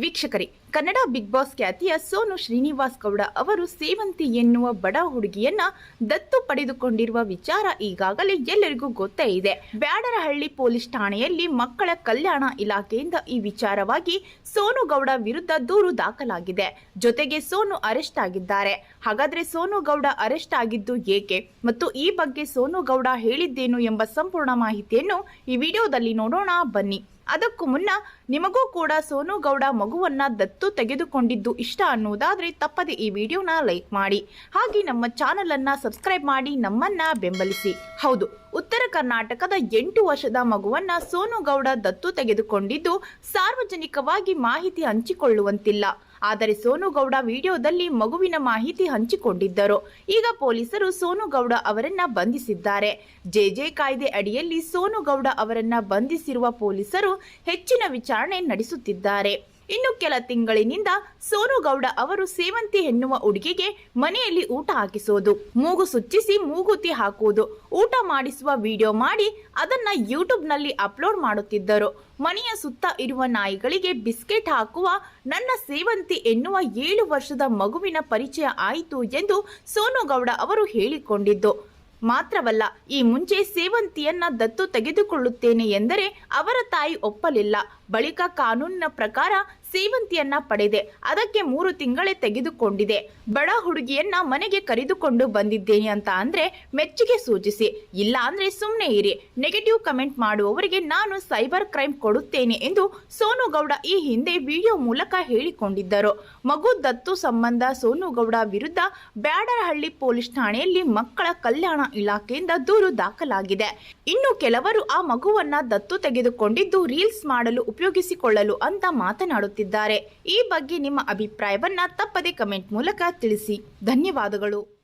ವೀಕ್ಷಕರೇ, Kannada big boss ಖ್ಯಾತಿಯ ಸೋನು ಶ್ರೀನಿವಾಸ್ ಗೌಡ ಅವರು ಸೇವಂತಿ ಎನ್ನುವ ಬಡ ಹುಡುಗಿಯನ್ನ ದತ್ತು ಪಡೆದುಕೊಂಡಿರುವ ವಿಚಾರ ಈಗಾಗಲೇ ಎಲ್ಲರಿಗೂ ಗೊತ್ತೇ ಇದೆ. ಬ್ಯಾಡರಹಳ್ಳಿ ಪೊಲೀಸ್ ಠಾಣೆಯಲ್ಲಿ ಮಕ್ಕಳ ಕಲ್ಯಾಣ ಇಲಾಖೆಯಿಂದ ಈ ವಿಚಾರವಾಗಿ ಸೋನು ಗೌಡ ವಿರುದ್ಧ ದೂರು ದಾಖಲಾಗಿದೆ. ಜೊತೆಗೆ ಸೋನು ಅರೆಸ್ಟ್ ಆಗಿದ್ದಾರೆ. ಹಾಗಾದ್ರೆ ಸೋನು ಗೌಡ ಅರೆಸ್ಟ್ ಆಗಿದ್ದು ಏಕೆ? ಮತ್ತು ಈ ಬಗ್ಗೆ ಸೋನು ಗೌಡ ಹೇಳಿದ್ದೇನು ಎಂಬ ಸಂಪೂರ್ಣ ಮಾಹಿತಿಯನ್ನು ಈ ವಿಡಿಯೋದಲ್ಲಿ ನೋಡೋಣ. ಬನ್ನಿ. ಅದಕ್ಕೂ ಮುನ್ನ ನಿಮಗೂ ಕೂಡ ಸೋನು ಗೌಡ ಮಗುವನ್ನ ದತ್ತು ತೆಗೆದುಕೊಂಡಿದ್ದು ಇಷ್ಟ ಅನ್ನುವುದಾದ್ರೆ ತಪ್ಪದೆ ಈ ವಿಡಿಯೋನ ಲೈಕ್ ಮಾಡಿ. ಹಾಗೆ ನಮ್ಮ ಚಾನೆಲ್ ಅನ್ನ ಸಬ್ಸ್ಕ್ರೈಬ್ ಮಾಡಿ ನಮ್ಮನ್ನ ಬೆಂಬಲಿಸಿ. ಹೌದು, ಉತ್ತರ ಕರ್ನಾಟಕದ ಎಂಟು ವರ್ಷದ ಮಗುವನ್ನ ಸೋನು ಗೌಡ ದತ್ತು ತೆಗೆದುಕೊಂಡಿದ್ದು ಸಾರ್ವಜನಿಕವಾಗಿ ಮಾಹಿತಿ ಹಂಚಿಕೊಳ್ಳುವಂತಿಲ್ಲ. ಆದರೆ ಸೋನುಗೌಡ ವಿಡಿಯೋದಲ್ಲಿ ಮಗುವಿನ ಮಾಹಿತಿ ಹಂಚಿಕೊಂಡಿದ್ದರು. ಈಗ ಪೊಲೀಸರು ಸೋನುಗೌಡ ಅವರನ್ನ ಬಂಧಿಸಿದ್ದಾರೆ. ಜೆಜೆ ಕಾಯ್ದೆ ಅಡಿಯಲ್ಲಿ ಸೋನುಗೌಡ ಅವರನ್ನ ಬಂಧಿಸಿರುವ ಪೊಲೀಸರು ಹೆಚ್ಚಿನ ವಿಚಾರಣೆ ನಡೆಸುತ್ತಿದ್ದಾರೆ. ಇನ್ನು ಕೆಲ ತಿಂಗಳಿನಿಂದ ಸೋನುಗೌಡ ಅವರು ಸೇವಂತಿ ಎನ್ನುವ ಹುಡುಗಿಗೆ ಮನೆಯಲ್ಲಿ ಊಟ ಹಾಕಿಸೋದು, ಮೂಗು ಸುಚ್ಚಿಸಿ ಮೂಗುತಿ ಹಾಕುವುದು, ಊಟ ಮಾಡಿಸುವ ವಿಡಿಯೋ ಮಾಡಿ ಅದನ್ನ ಯೂಟ್ಯೂಬ್ನಲ್ಲಿ ಅಪ್ಲೋಡ್ ಮಾಡುತ್ತಿದ್ದರು. ಮನೆಯ ಸುತ್ತ ಇರುವ ನಾಯಿಗಳಿಗೆ ಬಿಸ್ಕೆಟ್ ಹಾಕುವ, ನನ್ನ ಸೇವಂತಿ ಎನ್ನುವ ಏಳು ವರ್ಷದ ಮಗುವಿನ ಪರಿಚಯ ಆಯಿತು ಎಂದು ಸೋನುಗೌಡ ಅವರು ಹೇಳಿಕೊಂಡಿದ್ದು. ಮಾತ್ರವಲ್ಲ, ಈ ಮುಂಚೆ ಸೇವಂತಿಯನ್ನ ದತ್ತು ತೆಗೆದುಕೊಳ್ಳುತ್ತೇನೆ ಎಂದರೆ ಅವರ ತಾಯಿ ಒಪ್ಪಲಿಲ್ಲ. ಬಳಿಕ ಕಾನೂನಿನ ಪ್ರಕಾರ ಸೇವಂತಿಯನ್ನ ಪಡೆದೆ. ಅದಕ್ಕೆ ಮೂರು ತಿಂಗಳೇ ತೆಗೆದುಕೊಂಡಿದೆ. ಬಡ ಹುಡುಗಿಯನ್ನ ಮನೆಗೆ ಕರೆದುಕೊಂಡು ಬಂದಿದ್ದೇನೆ ಅಂತ ಅಂದ್ರೆ ಮೆಚ್ಚುಗೆ ಸೂಚಿಸಿ. ಇಲ್ಲ ಅಂದ್ರೆ ಸುಮ್ಮನೆ ಇರಿ. ನೆಗೆಟಿವ್ ಕಮೆಂಟ್ ಮಾಡುವವರಿಗೆ ನಾನು ಸೈಬರ್ ಕ್ರೈಮ್ ಕೊಡುತ್ತೇನೆ ಎಂದು ಸೋನು ಗೌಡ ಈ ಹಿಂದೆ ವಿಡಿಯೋ ಮೂಲಕ ಹೇಳಿಕೊಂಡಿದ್ದರು. ಮಗು ದತ್ತು ಸಂಬಂಧ ಸೋನು ಗೌಡ ವಿರುದ್ಧ ಬ್ಯಾಡರಹಳ್ಳಿ ಪೊಲೀಸ್ ಠಾಣೆಯಲ್ಲಿ ಮಕ್ಕಳ ಕಲ್ಯಾಣ ಇಲಾಖೆಯಿಂದ ದೂರು ದಾಖಲಾಗಿದೆ. ಇನ್ನು ಕೆಲವರು ಆ ಮಗುವನ್ನ ದತ್ತು ತೆಗೆದುಕೊಂಡಿದ್ದು ರೀಲ್ಸ್ ಮಾಡಲು ಉಪಯೋಗಿಸಿಕೊಳ್ಳಲು ಅಂತ ಮಾತನಾಡುತ್ತಿದ್ದಾರೆ. ಈ ಬಗ್ಗೆ ನಿಮ್ಮ ಅಭಿಪ್ರಾಯವನ್ನ ತಪ್ಪದೆ ಕಮೆಂಟ್ ಮೂಲಕ ತಿಳಿಸಿ. ಧನ್ಯವಾದಗಳು.